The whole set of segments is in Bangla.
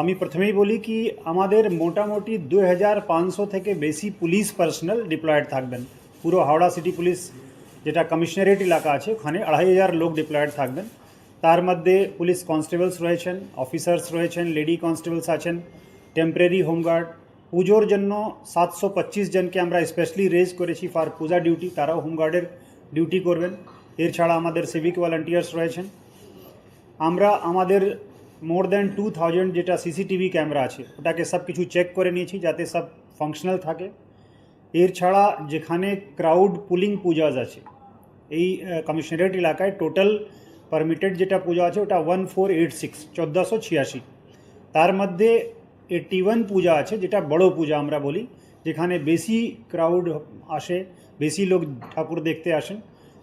আমি প্রথমেই বলি কি, আমাদের মোটামুটি দু হাজার পাঁচশো থেকে বেশি পুলিশ পার্সোনাল ডিপ্লয়েড থাকবেন। পুরো হাওড়া সিটি পুলিশ যেটা কমিশনারেট এলাকা আছে, ওখানে আড়াই হাজার লোক ডিপ্লয়েড থাকবেন। তার মধ্যে পুলিশ কনস্টেবলস রয়েছেন, অফিসার্স রয়েছেন, লেডি কনস্টেবলস আছেন, টেম্পরেরি হোমগার্ড। পুজোর জন্য সাতশো পঁচিশ জনকে আমরা স্পেশালি রেজ করেছি ফর পূজা ডিউটি, তারাও হোমগার্ডের ডিউটি করবেন। এর ছাড়া আমাদের সিভিক ভলান্টিয়ার্স রয়েছেন। আমরা আমাদের মোর দ্যান টু থাউজেন্ড যেটা সিসিটিভি ক্যামেরা আছে, ওটাকে সব কিছু চেক করে নিয়েছি যাতে সব ফাংশনাল থাকে। এর ছাড়া যেখানে ক্রাউড পুলিং পূজাজ আছে, এই কমিশনারেট এলাকায় টোটাল পারমিটেড যেটা পূজা আছে ওটা ওয়ান ফোর এইট সিক্স চোদ্দোশো ছিয়াশি। তার মধ্যে এইট্টি ওয়ান পূজা আছে, যেটা বড় পূজা আমরা বলি, যেখানে বেশি ক্রাউড আসে, বেশি লোক ঠাকুর দেখতে আসেন,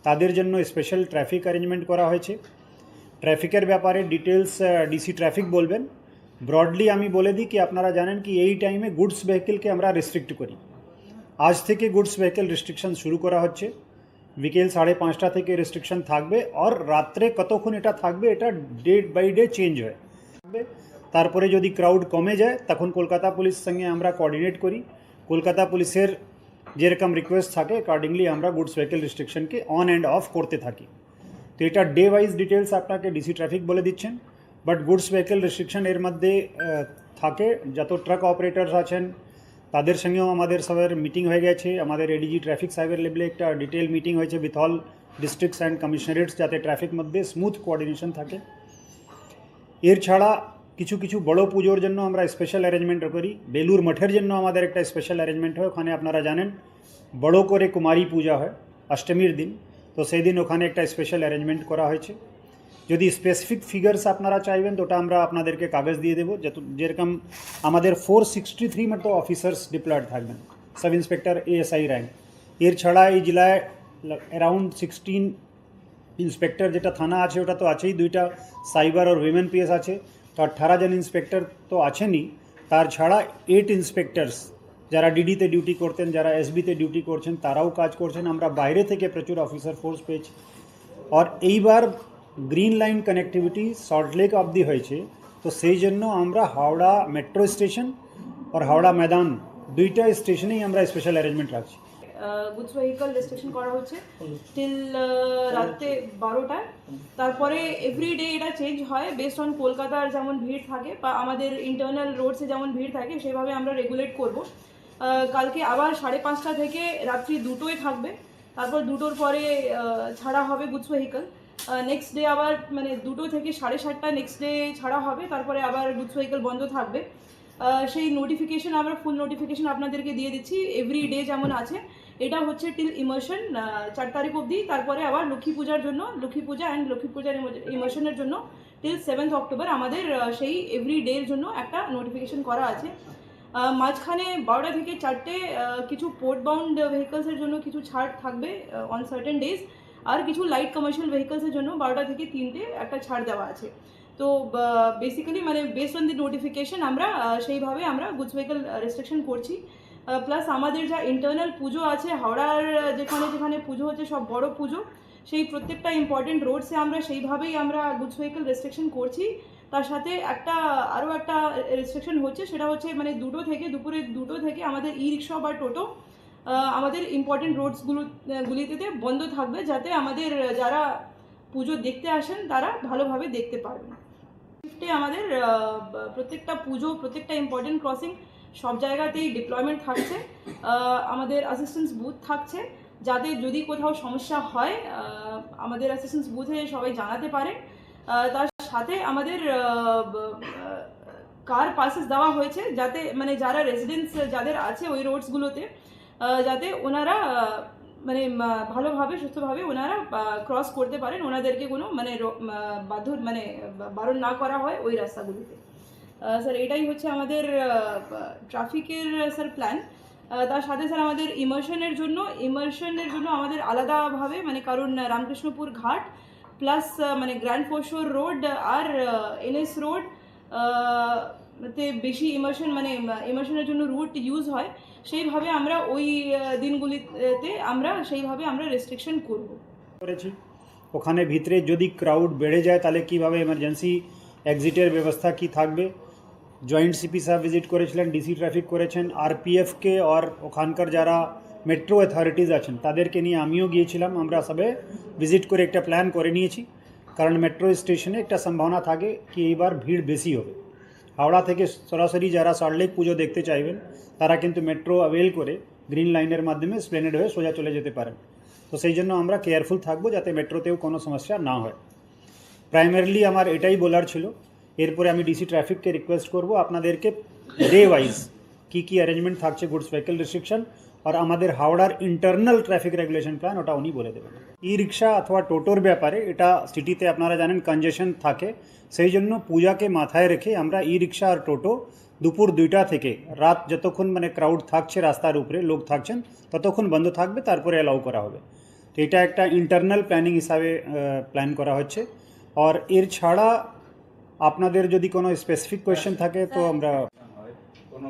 তাদের জন্য স্পেশাল ট্রাফিক অ্যারেঞ্জমেন্ট করা হয়েছে। ট্রাফিকের ব্যাপারে ডিটেলস ডিসি ট্রাফিক বলবেন। ব্রডলি আমি বলে দিই কি, আপনারা জানেন কি, এই টাইমে গুডস ভেহিকেলকে আমরা রেস্ট্রিক্ট করি। আজ থেকে গুডস ভেহিকেল রেস্ট্রিকশন শুরু করা হচ্ছে। বিকেল সাড়ে পাঁচটা থেকে রেস্ট্রিকশন থাকবে আর রাত্রে কতক্ষণ এটা থাকবে, এটা ডে বাই ডে চেঞ্জ হয়। থাকবে। তারপরে যদি ক্রাউড কমে যায়, তখন কলকাতা পুলিশ সঙ্গে আমরা কোঅর্ডিনেট করি। কলকাতা পুলিশের যেরকম রিকোয়েস্ট থাকে অ্যাকর্ডিংলি আমরা গুডস ভেহিকেল রেস্ট্রিকশনকে অন অ্যান্ড অফ করতে থাকি। তো এটা ডে ওয়াইজ ডিটেলস আপনাকে ডিসি ট্রাফিক বলে দিচ্ছেন বাট গুডস ভেহিকেল রেস্ট্রিকশন এর মধ্যে থাকে। যত ট্রাক অপারেটার্স আছেন, তাদের সঙ্গেও আমাদের সবার মিটিং হয়ে গেছে। আমাদের এডিজি ট্রাফিক সাইবার লেভেলে একটা ডিটেল মিটিং হয়েছে with all districts and commissionerates যাতে ট্রাফিক মধ্যে স্মুথ কোঅর্ডিনেশন থাকে। এর ছাড়া কিছু কিছু বড় পুজোর জন্য আমরা স্পেশাল অ্যারেঞ্জমেন্ট করি। বেলুর মঠের জন্য আমাদের একটা স্পেশাল অ্যারেঞ্জমেন্ট হয়, ওখানে আপনারা জানেন, বড় করে কুমারী পূজা হয়, অষ্টমীর দিন। তো সেই দিন ওখানে একটা স্পেশাল অ্যারেঞ্জমেন্ট করা হয়েছে। যদি স্পেসিফিক ফিগার্স আপনারা চাইবেন, তো ওটা আমরা আপনাদেরকে কাগজ দিয়ে দেবো। যত, যেরকম আমাদের ফোর সিক্সটি থ্রি মতো অফিসার্স ডিপ্লয়েড থাকবেন সাব ইন্সপেক্টর এএসআই র্যাঙ্ক এর ছাড়া এই জেলায় অ্যারাউন্ড সিক্সটিন ইন্সপেক্টর যেটা থানা আছে, ওটা তো আছেই। দুইটা সাইবার আর উইমেন পিএস আছে। তো আঠারো জন ইন্সপেক্টর তো আছেনই। তার ছাড়া এইট ইন্সপেক্টরস যারা ডিডিতে ডিউটি করতেন, যারা এসবিতে ডিউটি করছেন, তারাও কাজ করছেন। আমরা বাইরে থেকে প্রচুর অফিসার ফোর্স পেয়েছি। আর এইবার গ্রিন লাইন কানেক্টিভিটি সল্টলেক অবধি হয়েছে। তো সেই জন্য আমরা হাওড়া মেট্রো স্টেশন আর হাওড়া ময়দান দুইটা স্টেশনেই আমরা স্পেশাল অ্যারেঞ্জমেন্ট রাখছি। গুডস ভেহিকল রেস্ট্রিকশন করা হচ্ছে। টিল রাতে বারোটায়। তারপরে এভরিডে এটা চেঞ্জ হয় বেসড অন কলকাতার যেমন ভিড় থাকে বা আমাদের ইন্টারনাল রোডসে যেমন ভিড় থাকে, সেভাবে আমরা রেগুলেট করব। কালকে আবার সাড়ে পাঁচটা থেকে রাত্রি দুটোই থাকবে। তারপর দুটোর পরে ছাড়া হবে গুডস ভেহিকল। নেক্সট ডে আবার মানে দুটো থেকে সাড়ে সাতটা নেক্সট ডে ছাড়া হবে, তারপরে আবার গুডস ভেহিকল বন্ধ থাকবে। সেই নোটিফিকেশন আমরা ফুল নোটিফিকেশন আপনাদেরকে দিয়ে দিচ্ছি এভরি ডে যেমন আছে। এটা হচ্ছে টিল ইমার্শন চার তারিখ অবধি, তারপরে আবার লক্ষ্মী পূজার জন্য, লক্ষ্মী পূজা অ্যান্ড লক্ষ্মী পূজার ইমার্শনের জন্য টিল সেভেন্থ অক্টোবর আমাদের সেই এভরি ডের জন্য একটা নোটিফিকেশন করা আছে। মাঝখানে বারোটা থেকে চারটে কিছু পোর্ট বাউন্ড ভেহিকলসের জন্য কিছু ছাড় থাকবে অন সার্টেন ডেজ আর কিছু লাইট কমার্শিয়াল ভেহিকলসের জন্য বারোটা থেকে তিনটে একটা ছাড় দেওয়া আছে। তো বেসিক্যালি মানে বেসড অন দি নোটিফিকেশন আমরা সেইভাবে আমরা গুডস ভেহিকল রেস্ট্রিকশন করছি। প্লাস আমাদের যা ইন্টারনাল পুজো আছে, হাওড়ার যেখানে যেখানে পুজো হচ্ছে, সব বড় পুজো, সেই প্রত্যেকটা ইম্পর্টেন্ট রোডসে আমরা সেইভাবেই আমরা গুডস ভেহিকল রেস্ট্রিকশন করছি। তার সাথে একটা, আরও একটা রেস্ট্রিকশন হচ্ছে, সেটা হচ্ছে মানে দুটো থেকে, দুপুরে দুটো থেকে আমাদের ই রিক্সা বা টোটো আমাদের ইম্পর্টেন্ট রোডসগুলো গুলিতে বন্ধ থাকবে যাতে আমাদের যারা পুজো দেখতে আসেন, তারা ভালোভাবে দেখতে পারবেন। শিফটে আমাদের প্রত্যেকটা পুজো, প্রত্যেকটা ইম্পর্টেন্ট ক্রসিং সব জায়গাতেই ডিপ্লয়মেন্ট থাকছে। আমাদের অ্যাসিস্ট্যান্স বুথ থাকছে। যাতে যদি কোথাও সমস্যা হয় আমাদের অ্যাসিস্ট্যান্স বুথে সবাই জানাতে পারে। তার সাথে আমাদের কার পাসেস দেওয়া হয়েছে যাতে মানে যারা রেসিডেন্স যাদের আছে ওই রোডসগুলোতে যাতে ওনারা মানে ভালোভাবে, সুস্থভাবে ওনারা ক্রস করতে পারেন। ওনাদেরকে কোনো মানে বাধ্য মানে বারণ না করা হয় ওই রাস্তাগুলিতে। স্যার এটাই হচ্ছে আমাদের ট্রাফিকের স্যার প্ল্যান তার সাথে স্যার আমাদের ইমার্শনের জন্য ইমার্শনের জন্য আমাদের আলাদাভাবে মানে কারণ, রামকৃষ্ণপুর ঘাট প্লাস মানে গ্র্যান্ড ফোর্শোর রোড আর এনএস রোড তে বেশি ইমার্শন মানে ইমার্শনের জন্য রুট ইউজ হয়। সেইভাবে আমরা ওই দিনগুলিতে আমরা সেইভাবে আমরা রেস্ট্রিকশন করব। করেছি। ওখানে ভিতরে যদি ক্রাউড বেড়ে যায়, তাহলে কীভাবে এমার্জেন্সি এক্সিটের ব্যবস্থা কি থাকবে? জয়েন্ট সিপি সাহেব ভিজিট করেছিলেন ডিসি ট্রাফিক করেছেন আর আরপিএফকে আর ওখানকার যারা মেট্রো অথরিটিস আছেন। তাদেরকে নিয়ে আমিও গিয়েছিলাম, আমরা সবে ভিজিট করে একটা প্ল্যান করে নিয়েছি। কারণ মেট্রো স্টেশনে একটা সম্ভাবনা থাকে কি এইবার ভিড় বেশি হবে। হাওড়া থেকে সরাসরি যারা সল্টলেক পুজো দেখতে চাইবেন, তারা কিন্তু মেট্রো অ্যাভেল করে গ্রিন লাইনের মাধ্যমে স্প্লেনেড হয়ে সোজা চলে যেতে পারেন। তো সেই জন্য আমরা কেয়ারফুল থাকব যাতে মেট্রোতেও কোনো সমস্যা না হয়। প্রাইমারিলি আমার এটাই বলার ছিল। এরপরে আমি ডিসি ট্রাফিককে রিকোয়েস্ট করব আপনাদেরকে ডে ওয়াইজ কী কী অ্যারেঞ্জমেন্ট থাকছে গুডস ভেহিকেল রেস্ট্রিকশন আর আমাদের হাওড়ার ইন্টারনাল ট্রাফিক রেগুলেশন প্ল্যান ওটা উনি বলে দেবেন। ই রিক্সা অথবা টোটোর ব্যাপারে এটা সিটিতে আপনারা জানেন কনজেশন থাকে সেই জন্য পূজাকে মাথায় রেখে আমরা ই রিক্সা আর টোটো দুপুর দুইটা থেকে রাত যতক্ষণ মানে ক্রাউড থাকছে রাস্তার উপরে লোক থাকছেন ততক্ষণ বন্ধ থাকবে তারপরে অ্যালাউ করা হবে। তো এটা একটা ইন্টারনাল প্ল্যানিং হিসাবে প্ল্যান করা হচ্ছে। আর এর ছাড়া আপনাদের যদি কোনো স্পেসিফিক কোয়েশ্চেন থাকে তো আমরা কোনো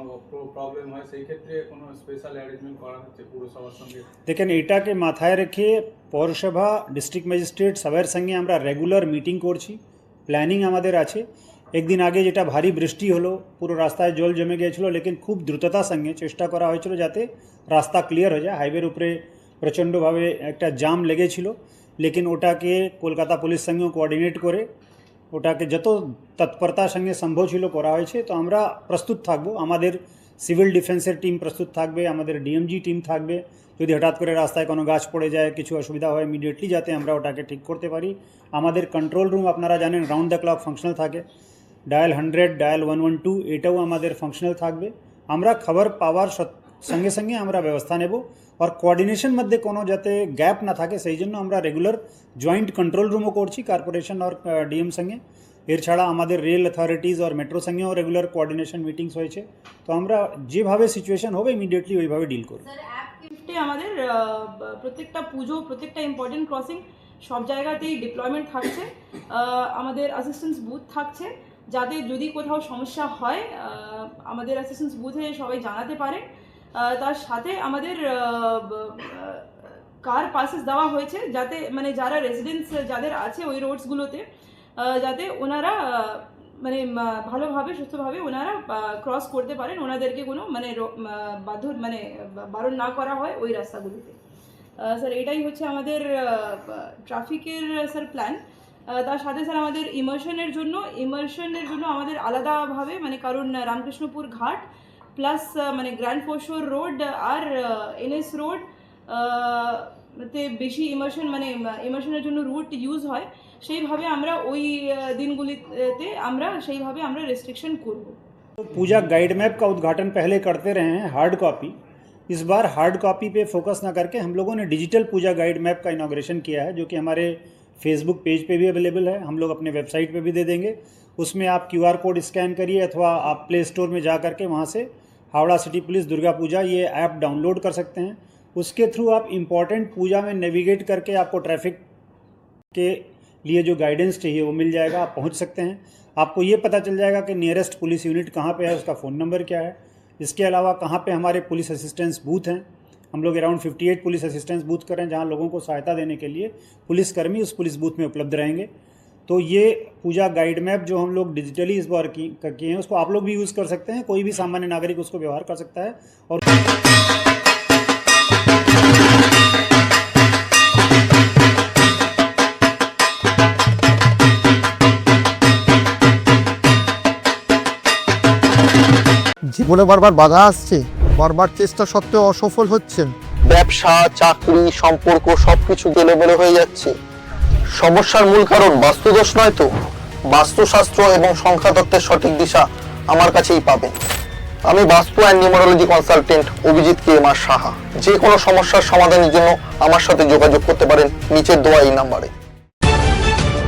প্রবলেম হয়, সেই ক্ষেত্রে কোনো স্পেশাল অ্যারেঞ্জমেন্ট করা হচ্ছে পুরসভার সঙ্গে? দেখেন, এটাকে মাথায় রেখে পৌরসভা ডিস্ট্রিক্ট ম্যাজিস্ট্রেট সবার সঙ্গে আমরা রেগুলার মিটিং করছি প্ল্যানিং আমাদের আছে। একদিন আগে যেটা ভারী বৃষ্টি হলো, পুরো রাস্তায় জল জমে গিয়েছিল, লেকিন খুব দ্রুততার সঙ্গে চেষ্টা করা হয়েছিল যাতে রাস্তা ক্লিয়ার হয়ে যায়। হাইওয়ের উপরে প্রচণ্ডভাবে একটা জাম লেগেছিল, লেকিন ওটাকে কলকাতা পুলিশ সঙ্গেও কোঅর্ডিনেট করে, ওটাকে যত তৎপরতার সঙ্গে সম্ভব ছিল করা হয়েছে। তো আমরা প্রস্তুত থাকব। আমাদের সিভিল ডিফেন্সের টিম প্রস্তুত থাকবে, আমাদের ডিএমজি টিম থাকবে। যদি হঠাৎ করে রাস্তায় কোনো গাছ পড়ে যায়, কিছু অসুবিধা হয় ইমিডিয়েটলি যাতে আমরা ওটাকে ঠিক করতে পারি। আমাদের কন্ট্রোল রুম আপনারা জানেন রাউন্ড দ্য ক্লক ফাংশনাল থাকে। Dial hundred dial one one two এটাও আমাদের ফাংশনাল থাকবে। আমরা খবর পাওয়ার সঙ্গে সঙ্গে আমরা ব্যবস্থা নেব। আর কোঅর্ডিনেশন মধ্যে কোনো যাতে গ্যাপ না থাকে, সেই জন্য আমরা রেগুলার জয়েন্ট কন্ট্রোল রুমও করছি কর্পোরেশন আর ডিএম সঙ্গে। এর ছাড়া আমাদের রেল অথরিটিস আর মেট্রো সঙ্গেও রেগুলার কোঅর্ডিনেশন মিটিংস হয়েছে। তো আমরা যেভাবে সিচুয়েশন হবে ইমিডিয়েটলি ওইভাবে ডিল ফিফটে আমাদের প্রত্যেকটা পুজো, প্রত্যেকটা ইম্পর্টেন্ট ক্রসিং সব জায়গাতেই ডিপ্লয়মেন্ট থাকছে। আমাদের অ্যাসিস্ট্যান্স বুথ থাকছে। যাতে যদি কোথাও সমস্যা হয় আমাদের অ্যাসিস্ট্যান্স বুথে সবাই জানাতে পারে। তার সাথে আমাদের কার পাসেস দেওয়া হয়েছে। যাতে মানে যারা রেসিডেন্টস যাদের আছে ওই রোডসগুলোতে যাতে ওনারা মানে ভালোভাবে, সুস্থভাবে ওনারা ক্রস করতে পারেন। ওনাদেরকে কোনো মানে বাধ্য মানে বারণ না করা হয় ওই রাস্তাগুলিতে। স্যার এটাই হচ্ছে আমাদের ট্রাফিকের স্যার প্ল্যান তার সাথে স্যার আমাদের ইমার্শনের জন্য ইমার্শনের জন্য আমাদের আলাদাভাবে মানে কারণ রামকৃষ্ণপুর ঘাট প্লাস মানে গ্র্যান্ড ফোর্শোর রোড আর এনএস রোড তে বেশি ইমার্শন মানে ইমার্শনের জন্য রুট ইউজ হয়। সেইভাবে আমরা ওই আহ, দিনগুলিতে আমরা সেইভাবে আমরা রেস্ট্রিকশন করব तो पूजा गाइड मैप का उद्घाटन पहले करते रहे हैं हार्ड कॉपी इस बार हार्ड कॉपी पे फोकस ना करके हम लोगों ने डिजिटल पूजा गाइड मैप का इनाग्रेशन किया है जो कि हमारे फेसबुक पेज पे भी अवेलेबल है हम लोग अपने वेबसाइट पे भी दे देंगे उसमें आप क्यू आर कोड स्कैन करिए अथवा आप प्ले स्टोर में जा करके वहाँ से हावड़ा सिटी पुलिस दुर्गा पूजा ये ऐप डाउनलोड कर सकते हैं उसके थ्रू आप इम्पॉर्टेंट पूजा में नेविगेट करके आपको ट्रैफिक के लिए जो गाइडेंस चाहिए, वो मिल जाएगा, आप पहुँच सकते हैं। आपको ये पता चल जाएगा कि नियरेस्ट पुलिस यूनिट कहाँ पे है, उसका फ़ोन नंबर क्या है। इसके अलावा कहाँ पे हमारे पुलिस असिस्टेंस बूथ हैं। हम लोग अराउंड 58 पुलिस असिस्टेंस बूथ कर रहे हैं, जहाँ लोगों को सहायता देने के लिए पुलिसकर्मी उस पुलिस बूथ में उपलब्ध रहेंगे। तो ये पूजा गाइड मैप जो हम लोग डिजिटली इस बार की किए हैं, उसको आप लोग भी यूज़ कर सकते हैं। कोई भी सामान्य नागरिक उसको व्यवहार कर सकता है और জীবনে বারবার বাধা আসছে বারবার চেষ্টা সত্ত্বেও অসফল হচ্ছেন। ব্যবসা চাকরি সম্পর্ক সবকিছু গেলে গেলেবেলে হয়ে যাচ্ছে। সমস্যার মূল কারণ বাস্তুদোষ নয় তো? বাস্তুশাস্ত্র এবং সংখ্যাতত্ত্বের সঠিক দিশা আমার কাছেই পাবেন। আমি vastu and numerology consultant Abhijit K M R Saha. যে কোনো সমস্যার সমাধানের জন্য আমার সাথে যোগাযোগ করতে পারেন নিচের দেওয়া এই নাম্বারে।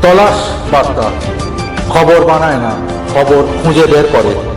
তলাশ বার্তা। খবর বানায় না খবর খুঁজে বের করে।